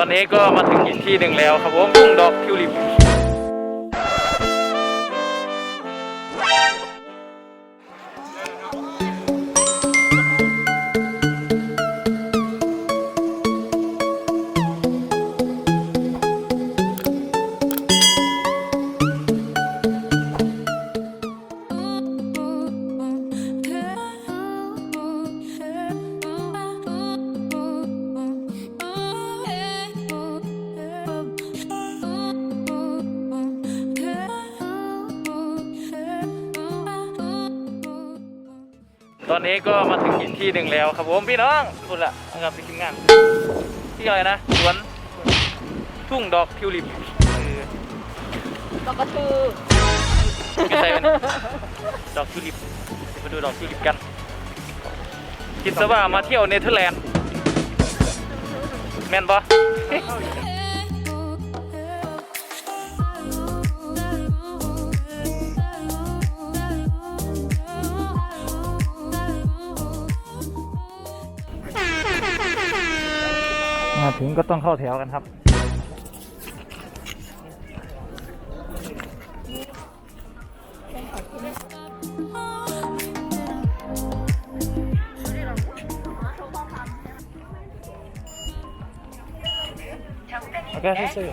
ตอนนี้ก็มาถึงอีกที่หนึ่งแล้วครับผมทุ่งดอกทิวลิป ตอนนี้ก็มาถึงอีกที่หนึ่งแล้วครับผมพี่น้องสุดละนะครับที่ทีมงาน ที่อะไรนะสวนทุ่งดอกทิวลิปเออดอกกระชือไม่ใช่เป็นดอกทิวลิปเดี๋ยวไปดูดอกทิวลิปกัน คิดซะว่ามาเที่ยวเนเธอร์แลนด์แม่นปะ มาถึงก็ต้องเข้าแถวกันครับโอเคซื้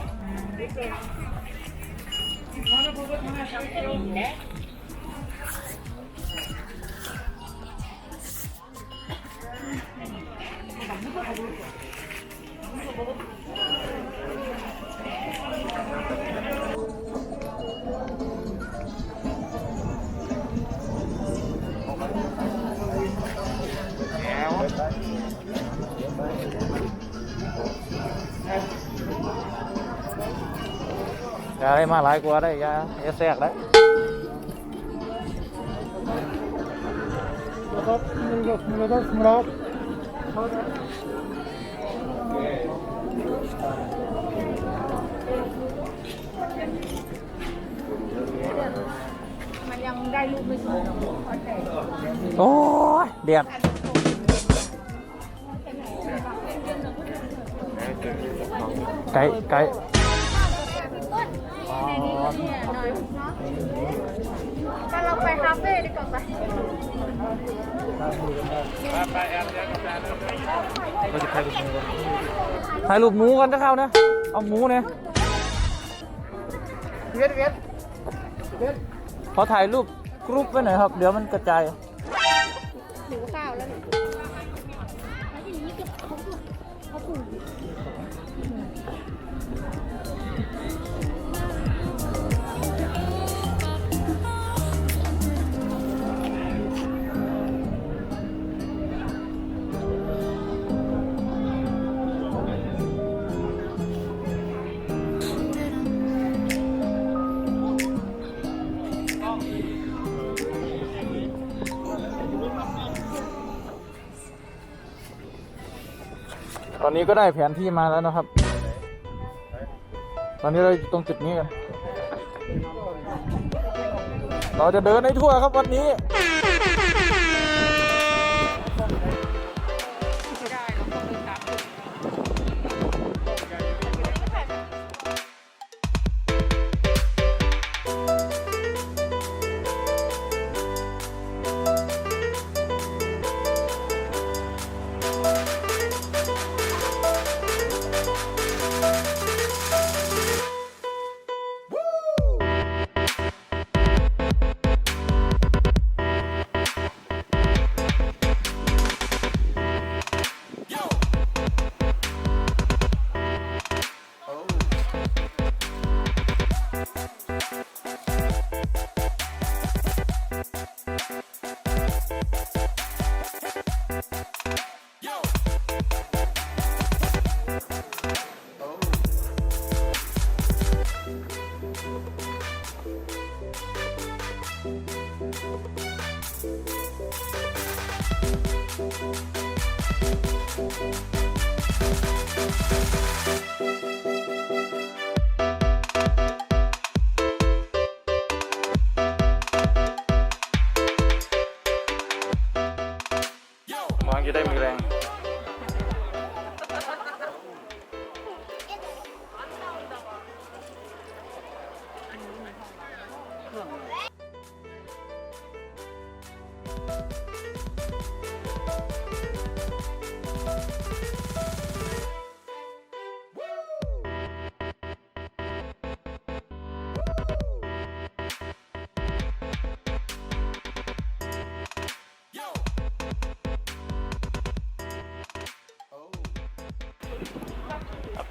มาหลายกว่าได้อย่าอย่าแทรกได้มันยังได้รูปไม่สวยหรอกเข้าใจโอ้ยเดือดไก่ไก่ อ๋อเนี่ยหน่อยเนาะไปเราไปคาเฟ่ดีกว่าไปเราจะถ่ายรูปหมูกันถ่ายรูปหมูกันจะเข้านะ เอาหมูเนี่ยเวียดเวียดขอถ่ายรูปกรุ๊ปไว้หน่อยครับ เดี๋ยวมันกระจายหิวข้าวแล้ว อนนี้ก็ได้แผนที่มาแล้วนะครับ ตอนนี้เราอยู่ตรงจุดนี้กัน เราจะเดินในทั่วครับวันนี้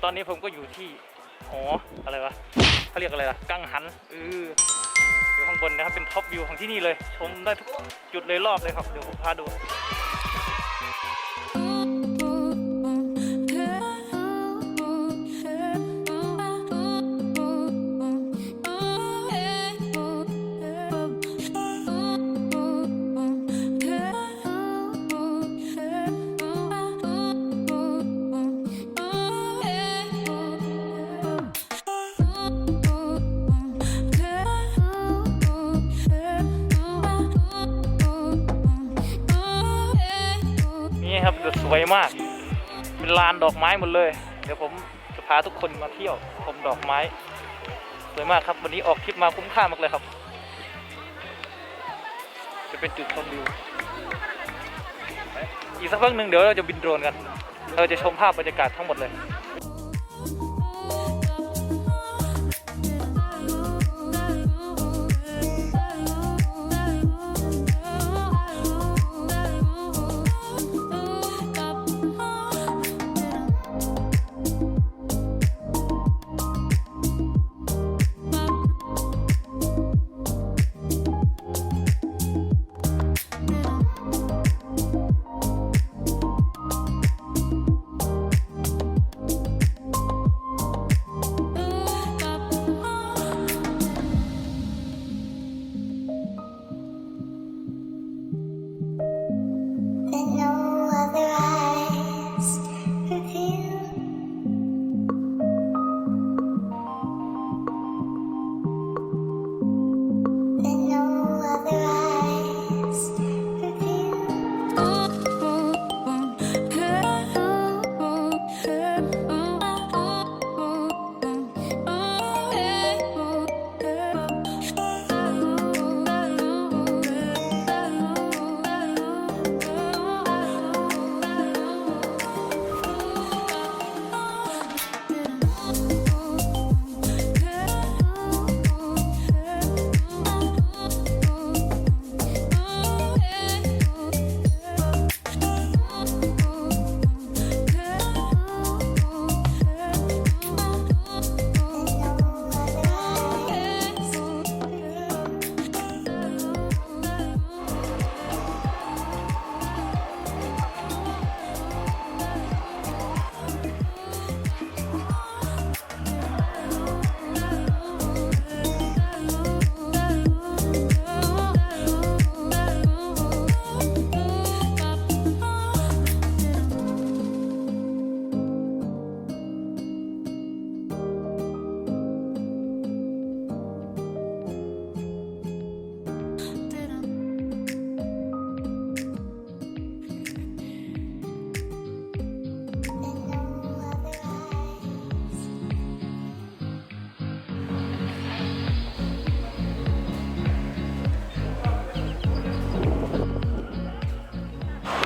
ตอนนี้ผมก็อยู่ที่หออะไรวะเขาเรียกอะไรล่ะกังหันเอออยู่ข้างบนนะครับเป็นท็อปวิวของที่นี่เลย ชมได้ทุกจุดเลยรอบเลยครับเดี๋ยวผมพาดู วยมาก เป็นลานดอกไม้หมดเลย เดี๋ยวผมจะพาทุกคนมาเที่ยวชมดอกไม้ สวยมากครับ วันนี้ออกทริปมาคุ้มค่ามากเลยครับ จะเป็นจุดชมวิว อีกสักพักหนึ่งเดี๋ยวเราจะบินโดรนกัน เราจะชมภาพบรรยากาศทั้งหมดเลย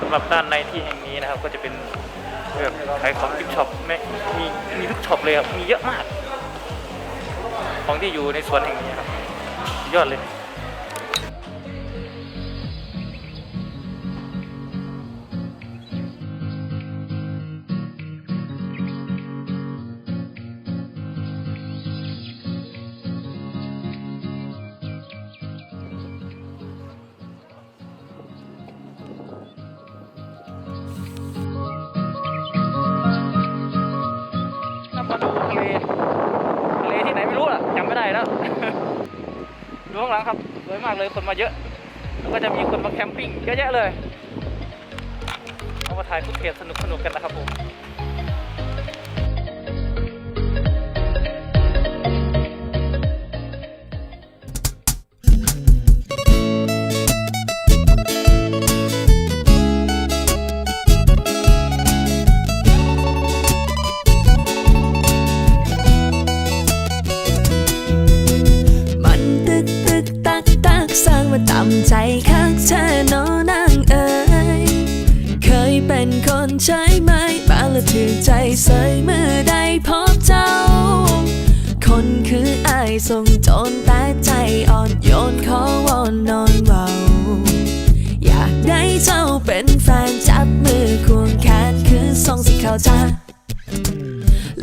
ำหรับด้านในที่แห่งนี้นะครับ ก็จะเป็นแบบขายของกิฟช็อปไม่มีมีทุกช็อปเลยครับมีเยอะมาก ของที่อยู่ในสวนแห่งนี้ครับยอดเลย ได้แล้วดูข้างหลังครับสวยมากเลยคนมาเยอะแล้วก็จะมีคนมาแคมปิ้งเยอะแยะเลยเอามาถ่ายฟุตเทจสนุกสนุกกันนะครับผม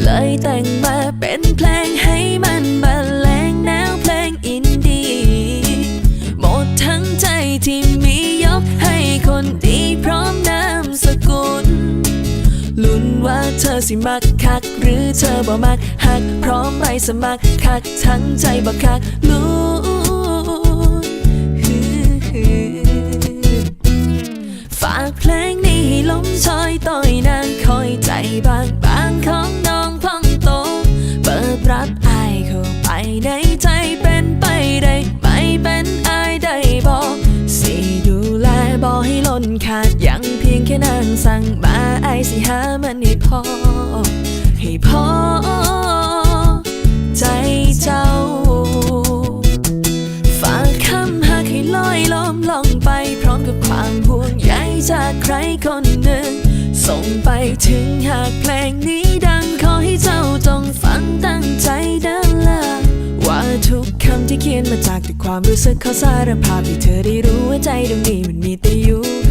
เลยแต่งมาเป็นเพลงให้มันบรรเลงแนวเพลงอินดี้หมดทั้งใจที่มียกให้คนดีพร้อมนามสกุล ลุ้นว่าเธอสิมักคัก หรือเธอบ่มักหักพร้อมไปสมัครคักทั้งใจบ่คักลุ้นฝากเพลงนี้ให้ลมชอยต่อยนางคอยใจบางบาง ในใจเป็นไปได้ไม่เป็นอายได้บอกสิดูแลบอให้ล้นขาดยังเพียงแค่นางสั่งมาไอสิหามันให้พอ ให้พอ ใจเจ้า ฝากคำหากให้ลอยล้อมลองไป พร้อมกับความห่วงใยจากใครคนหนึ่ง ส่งไปถึงหากเพลงนี้ดังขอให้เจ้าจงฟังตั้งใจเดินละว่าทุกคำที่เขียนมาจากแต่ความรู้สึกเขาสารภาพให้เธอได้รู้ว่าใจตรงนี้มันมีแต่อยู่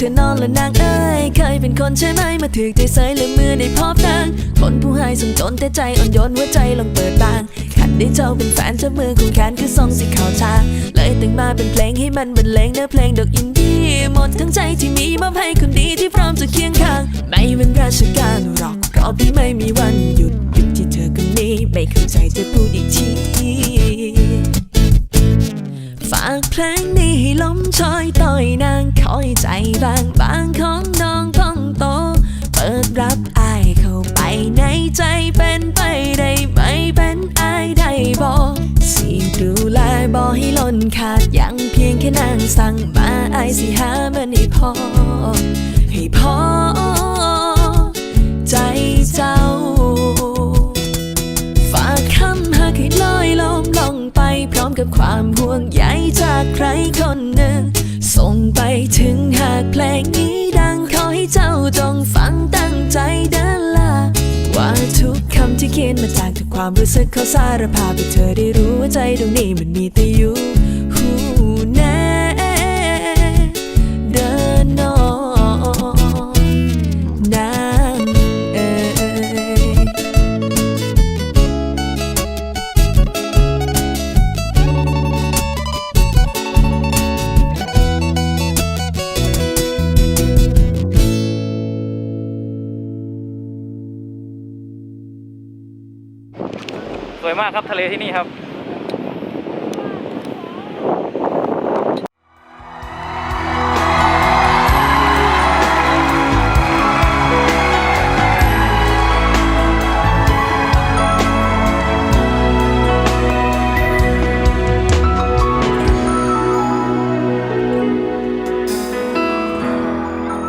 เธอนอนและนางเอ้ยเคยเป็นคนใช่ไหมมาถือใจเสยเลยมือได้พบนางคนผู้ให้สมจนแต่ใจอ่อนโยนหัวใจลองเปิดบางขันได้เจ้าเป็นแฟนจับมือของแขนคือทรงสีขาวชาเลยแต่งมาเป็นเพลงให้มันบรรเลงเนื้อเพลงดอกอินดี้หมดทั้งใจที่มีมอบให้คนดีที่พร้อมจะเคียงข้าง ไม่เป็นราชการหรอกเพราะพี่ไม่มีวันหยุดหยุดที่เธอคนนี้ไม่เข้าใจจะพูดอีกที ฝากเพลงนี้ให้ลมชอยต่อยนางคอยใจบางบางของน้องพองโต เปิดรับอายเข้าไปในใจเป็นไปได้ไหมเป็นอายได้บอกสิดูแลบอให้ล้นขาดยังเพียงแค่นางสั่งมาอายสิหามันให้พอ ให้พอ ใจเจ้า กับความห่วงใยจากใครคนหนึ่ง ส่งไปถึงหากเพลงนี้ดังขอให้เจ้าจงฟังตั้งใจเดินละว่าทุกคำที่เขียนมาจากทุกความรู้สึกเขาสารภาพให้เธอได้รู้ว่าใจตรงนี้มันมีแต่อยู่ ครับทะเลที่นี่ครับ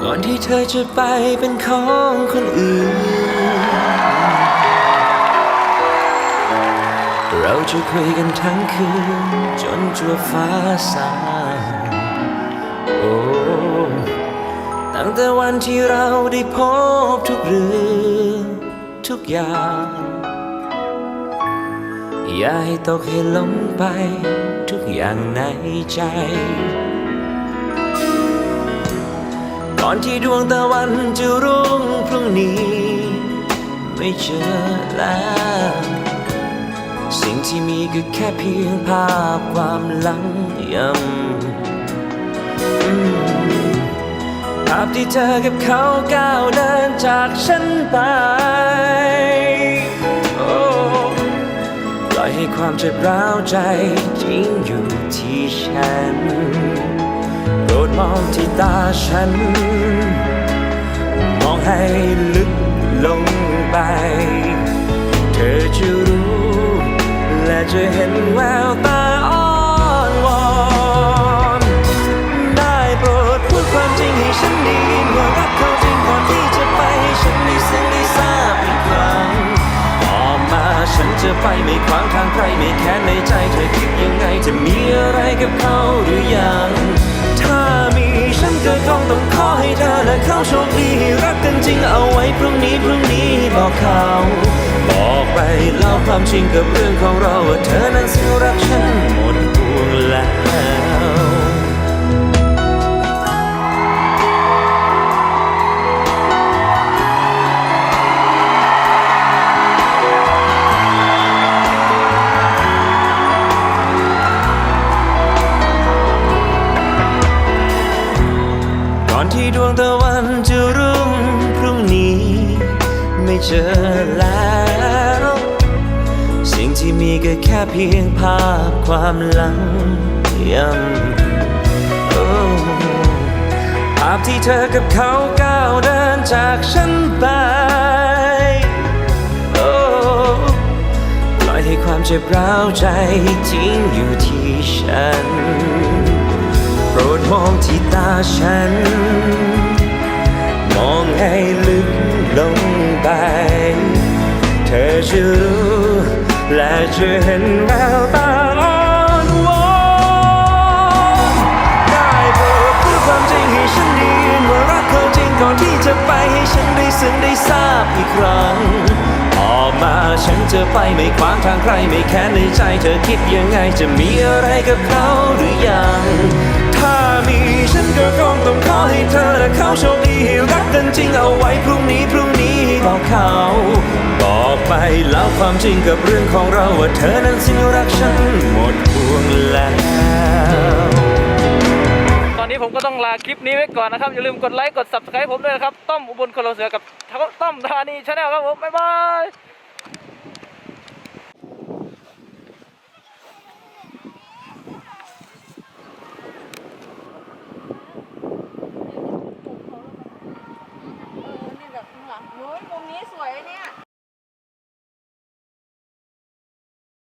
ก่อนที่เธอจะไปเป็นของคนอื่น จะคุยกันทั้งคืน จนจัวฟ้าสางโอ้ตั้งแต่วันที่เราได้พบทุกเรื่องทุกอย่าง อย่าให้ตกให้หลงไปทุกอย่างในใจ ก่อนที่ดวงตะวันจะรุ่งพรุ่งนี้ ไม่เจอแล้ว สิ่งที่มีก็แค่เพียงภาพความหลังยำภาพที่เธอกับเขาก้าวเดินจากฉันไปปล่อยให้ความเจ็บร้าวใจจริงอยู่ที่ฉันโปรดมองที่ตาฉัน มองให้ลึกลงไป จะเห็นแววตาอ้อนวอนได้โปรดพูดความจริงให้ฉันดีเมื่อรักเขาจริงก่อนที่จะไปให้ฉันได้ซึ้งได้ทราบอีกครั้งออกมาฉันจะไปไม่ขวางทางใครไม่แค้นในใจเธอคิดยังไงจะมีอะไรกับเขาหรือยัง ถ้ามีฉันก็คงต้องขอให้เธอและเขาโชคดีรักกันจริงเอาไว้พรุ่งนี้พรุ่งนี้บอกเขา เล่าความจริงกับเรื่องของเราว่าเธอนั้นสิ้นรักฉันหมดห่วงแล้วก่อนที่ดวงตะวันจะรุ่งพรุ่งนี้ ไม่เจอแล้ว มีก็แค่เพียงภาพความหลังย้ำโอ้ภาพที่เธอกับเขาก้าวเดินจากฉันไปโอ้ปล่อยให้ความเจ็บร้าวใจทิ้งอยู่ที่ฉัน โปรดมองที่ตาฉัน มองให้ลึกลงไป เธอจะรู้ และจะเห็นแววตาอ่อนวอนได้โปรดพูดความจริงให้ฉันได้ยินว่ารักเขาจริงก่อนที่จะไปให้ฉันได้ซึ้งได้ทราบอีกครั้ง ออกมาฉันจะไปไม่ขวางทางใครไม่แค้นในใจเธอคิดยังไงจะมีอะไรกับเขาหรือยัง ถ้ามีฉันก็คงต้องขอให้เธอและเขาโชคดีให้รักกันจริงเอาไว้พรุ่งนี้พรุ่งนี้บอกเขาบอก แล้วความจริงกับเรื่องของเราว่าเธอนั้นสิ้นรักฉันหมดห่วงแล้ว ตอนนี้ผมก็ต้องลาคลิปนี้ไว้ก่อนนะครับ อย่าลืมกดไลค์ กด subscribe ผมด้วยนะครับ ต้อมอุบลคนเราเสือกับต้อมธานีชาแนลครับผม บ๊ายบายนี่แบบข้งหลังโอ้ยมุนี้สวยเนี่ย